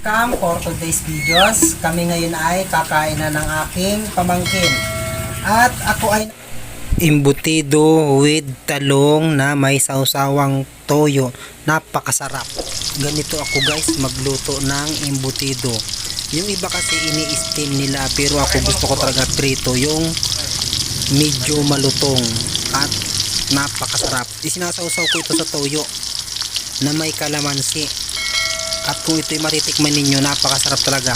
Welcome for today's videos. Kami ngayon ay kakain na ng aking pamangkin. At ako ay imbutido with talong na may sausawang toyo. Napakasarap. Ganito ako guys magluto ng imbutido. Yung iba kasi ini-steam nila pero ako gusto ko talaga prito yung medyo malutong at napakasarap. Isinasawsaw ko ito sa toyo na may kalamansi. At kung ito'y matitikman ninyo, napakasarap talaga.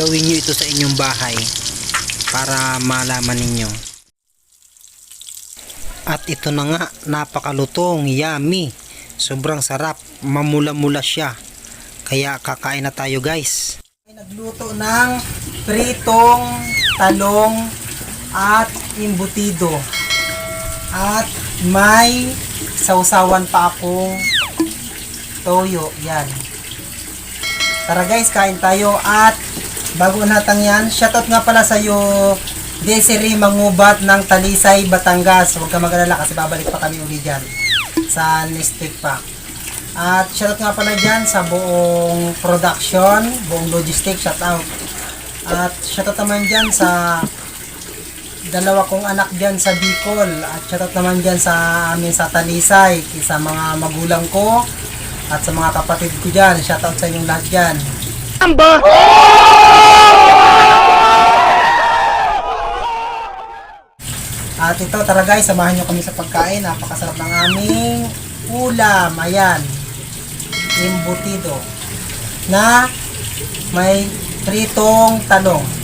Gawin nyo ito sa inyong bahay para malaman ninyo. At ito na nga, napakalutong, yummy. Sobrang sarap, mamula-mula siya. Kaya kakain na tayo guys. Nagluto ng pritong talong at imbutido. At may sausawan pa akong toyo. Yan. Tara guys, kain tayo at bago natang yan, shoutout nga pala sa iyo Desiree Mangubat ng Talisay, Batangas. Huwag ka mag-alala kasi babalik pa kami uli dyan sa next pa. At shoutout nga pala dyan sa buong production, buong logistics, shoutout. At shoutout naman dyan sa dalawa kong anak dyan sa Bicol. At shoutout naman dyan sa amin sa Talisay, sa mga magulang ko, at sa mga kapatid ko dyan, shoutout sa inyong lahat dyan. At ito, tara guys, samahan nyo kami sa pagkain. Napakasarap ng aming ulam. Ayan. Imbutido. Na may pritong talong.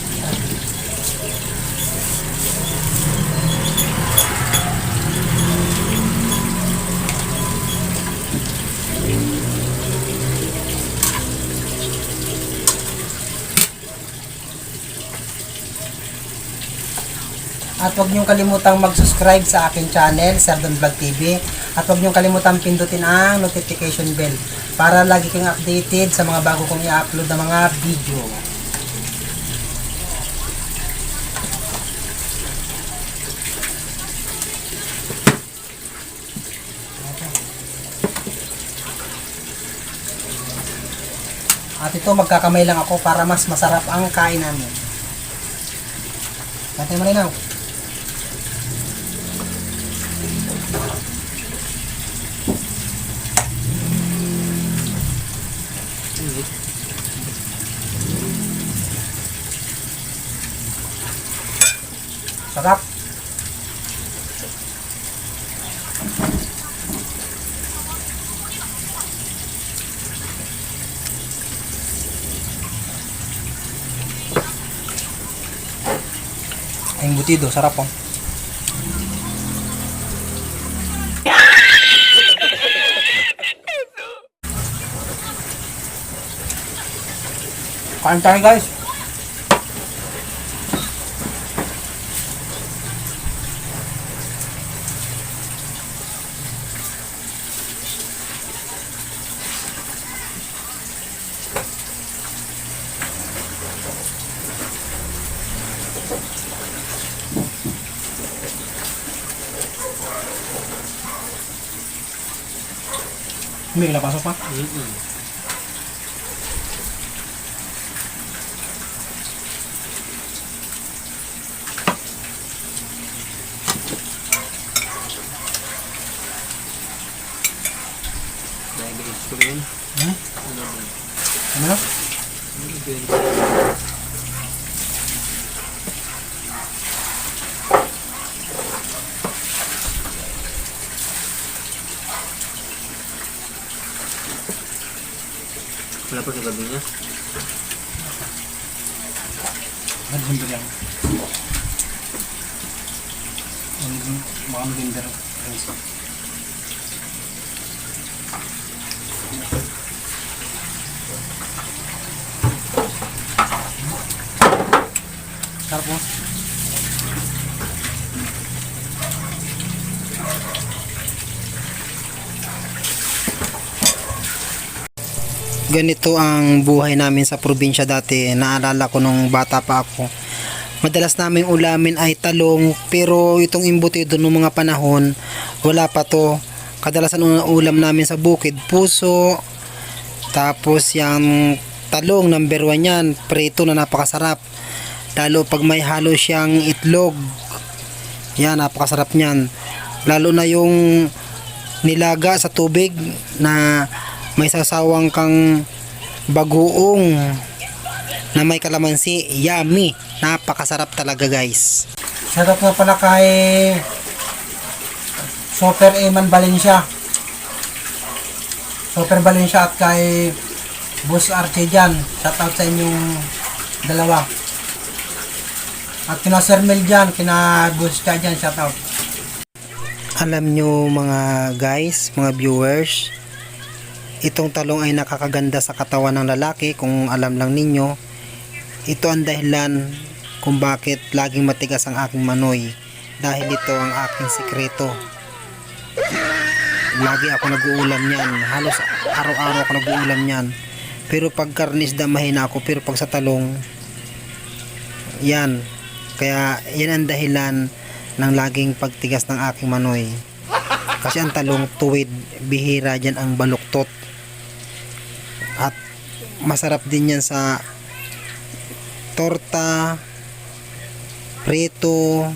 At huwag niyong kalimutang mag-subscribe sa akin channel, Sardon Vlog TV. At huwag niyong kalimutang pindutin ang notification bell para lagi kang updated sa mga bago kong i-upload na mga video. At ito magkakamay lang ako para mas masarap ang kain namin. Kantay mo rin ako. Sarap. Ang butido, sarap oh. po. Kain tayo guys. Hindi ka napasok pa? Hmm? Ano? Wala pa sa gabi niya. Nagbundo lang. Mga magandang rice. Sarap po. Ganito ang buhay namin sa probinsya dati. Naalala ko nung bata pa ako. Madalas namin ulamin ay talong pero itong imbutido nung mga panahon wala pa to. Kadalasan ang ulam namin sa bukid puso tapos yung talong number one yan prito na napakasarap lalo pag may halo siyang itlog yan napakasarap niyan lalo na yung nilaga sa tubig na may sasawang kang bagoong na may kalamansi yummy napakasarap talaga guys shoutout nga pala kay Super Eman Valencia Super Valencia at kay Boss Arche dyan. Shoutout sa inyong dalawa. At kina Sir Mel dyan, kina Boss Cha dyan, shoutout. Alam nyo mga guys, mga viewers, itong talong ay nakakaganda sa katawan ng lalaki kung alam lang ninyo. Ito ang dahilan kung bakit laging matigas ang aking manoy. Dahil ito ang aking sikreto. Lagi ako nag-uulam niyan. Halos araw-araw ako nag-uulam niyan. Pero pag karnisda mahina ako. Pero pag sa talong, yan. Kaya yan ang dahilan ng laging pagtigas ng aking manoy. Kasi ang talong tuwid, bihira dyan ang baluktot. At masarap din yan sa torta, prito,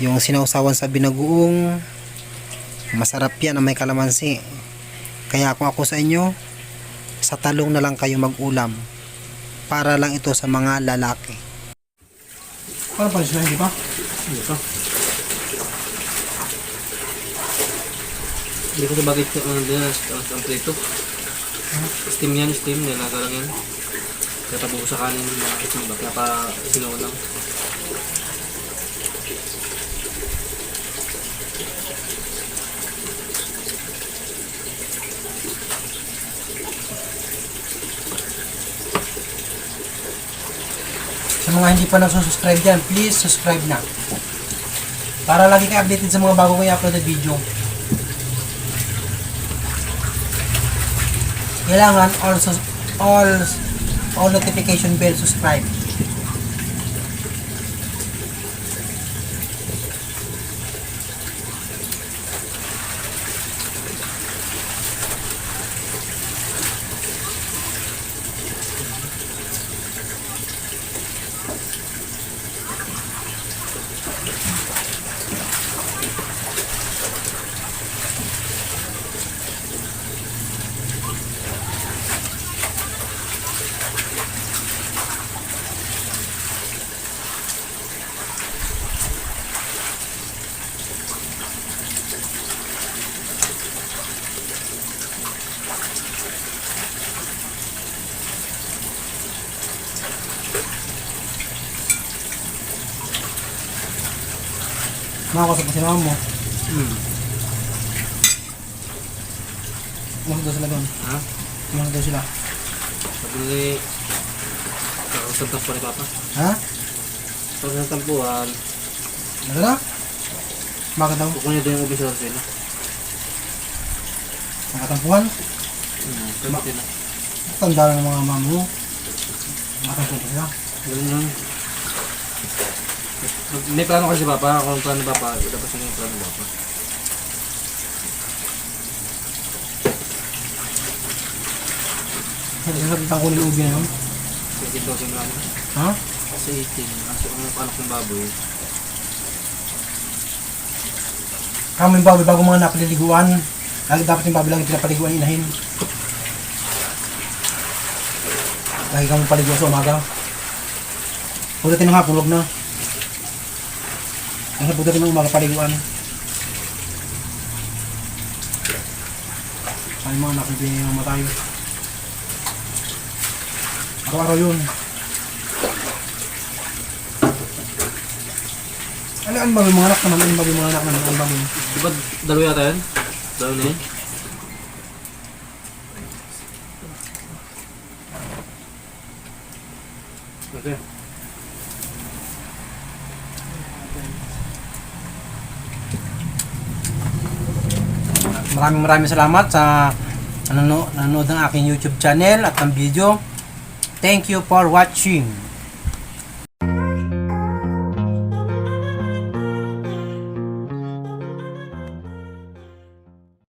yung sinausawan sa binagoong, masarap yan na may kalamansi. Kaya kung ako sa inyo, sa talong na lang kayo mag-ulam. Para lang ito sa mga lalaki. Paano pa sila, hindi ba? Hindi pa. Hindi ko sabagay ito ang uh, ang, prito. Steam yan, steam. Nilaga lang yan. Kaya tabuko sa kanin. Kaya Kaya pa sinaw lang. Sa mga hindi pa nagsusubscribe dyan, please subscribe na. Para lagi kayo updated sa mga bago kong i-upload na video. Kailangan all, all, all notification bell subscribe. Makakasap mo si mama mo. Hmm. Daw sila doon. Ha? Umusap daw sila. Sabi nila Kakausap po ni Papa. Ha? Pag sa tampuhan, Ano na? Bakit daw? kukunin doon yung ubi sa sila. Nakatampuhan? Hmm. Pero sila. Tanda ng mga mama mo. Nakatampuhan pa sila. Ganun lang. May plano kasi si Papa. Kung plano Papa, ilabas na yung plano Papa. Sa tang kunin ubi na yun. Kasi 18,000 lang. Ha? Kasi 18. Kasi ang anak ng baboy. Kamo yung baboy bago mga napaliliguan. Lagi dapat yung baboy lang yung pinapaliguan inahin. Lagi kang paliguan sa umaga. Pagdating ng hapon, huwag na. Kasi pagdating ng umaga, paliguan. Ay mga anak, hindi yung matay. Araw-araw yun. Ano ang baboy mga anak naman? Ang baboy mga anak naman? Ang baboy? Di ba dalawa yata yan? Dalawa na yan? Maraming maraming salamat sa nanonood, ng aking YouTube channel at ng video. Thank you for watching.